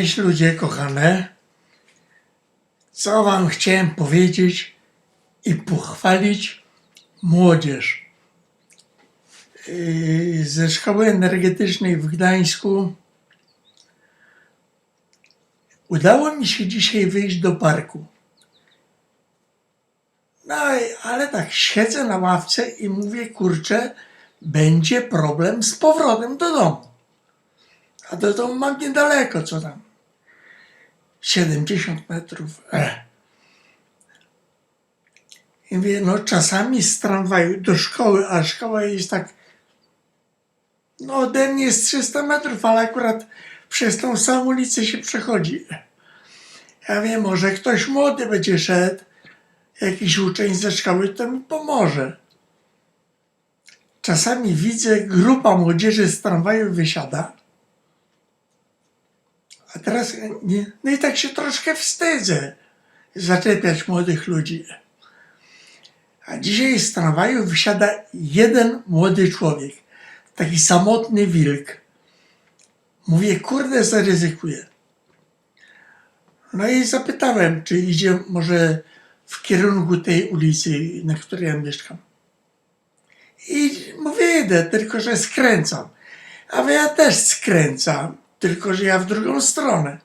Cześć ludzie kochane, co wam chciałem powiedzieć i pochwalić młodzież. Yy, Ze szkoły energetycznej w Gdańsku udało mi się dzisiaj wyjść do parku. No ale tak siedzę na ławce i mówię, kurczę, będzie problem z powrotem do domu. A do domu mam niedaleko, co tam? 70 metrów. Eh. I mówię, no czasami z tramwaju do szkoły, a szkoła jest tak, no ode mnie jest 300 metrów, ale akurat przez tą samą ulicę się przechodzi. Ja wiem, może ktoś młody będzie szedł, jakiś uczeń ze szkoły, to mi pomoże. Czasami widzę, grupa młodzieży z tramwaju wysiada, a teraz nie, no i tak się troszkę wstydzę zaczepiać młodych ludzi. A dzisiaj z tramwaju wysiada jeden młody człowiek, taki samotny wilk. Mówię, kurde, zaryzykuję. No i zapytałem, czy idzie może w kierunku tej ulicy, na której ja mieszkam. I mówię, idę, tylko że skręcam. A ja też skręcam, tylko że ja w drugą stronę.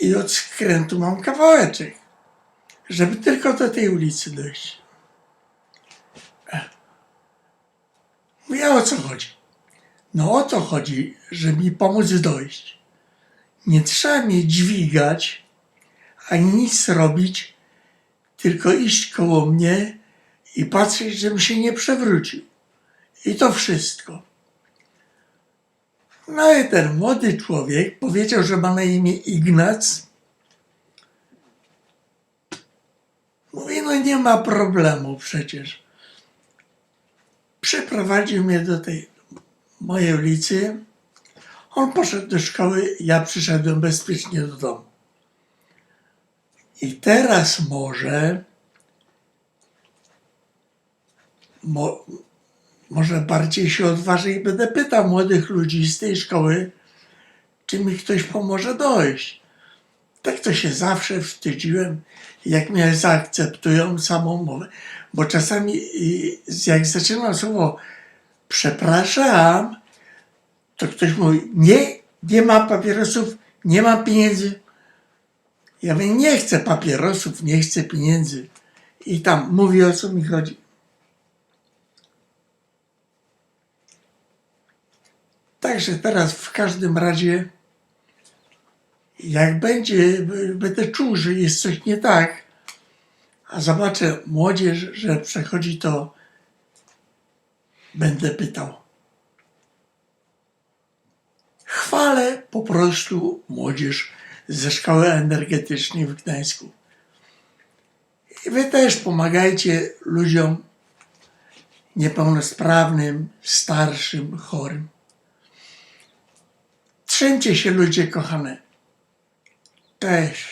I od skrętu mam kawałeczek, żeby tylko do tej ulicy dojść. Mówię, o co chodzi? No o to chodzi, że mi pomóc dojść. Nie trzeba mnie dźwigać, ani nic robić, tylko iść koło mnie i patrzeć, żebym się nie przewrócił. I to wszystko. No i ten młody człowiek powiedział, że ma na imię Ignac. Mówi, no nie ma problemu przecież. Przyprowadził mnie do tej mojej ulicy. On poszedł do szkoły, ja przyszedłem bezpiecznie do domu. I teraz może, mo, może bardziej się odważę i będę pytał młodych ludzi z tej szkoły, czy mi ktoś pomoże dojść. Tak to się zawsze wstydziłem, jak mnie zaakceptują samą mowę. Bo czasami jak zaczynam słowo przepraszam, to ktoś mówi, nie, nie ma papierosów, nie ma pieniędzy. Ja mówię, nie chcę papierosów, nie chcę pieniędzy. I tam mówi o co mi chodzi. Także teraz w każdym razie, jak będzie, będę czuł, że jest coś nie tak, a zobaczę młodzież, że przechodzi, to będę pytał. Chwalę po prostu młodzież ze szkoły energetycznej w Gdańsku. I wy też pomagajcie ludziom niepełnosprawnym, starszym, chorym. Trzymcie się ludzie kochane. Cześć.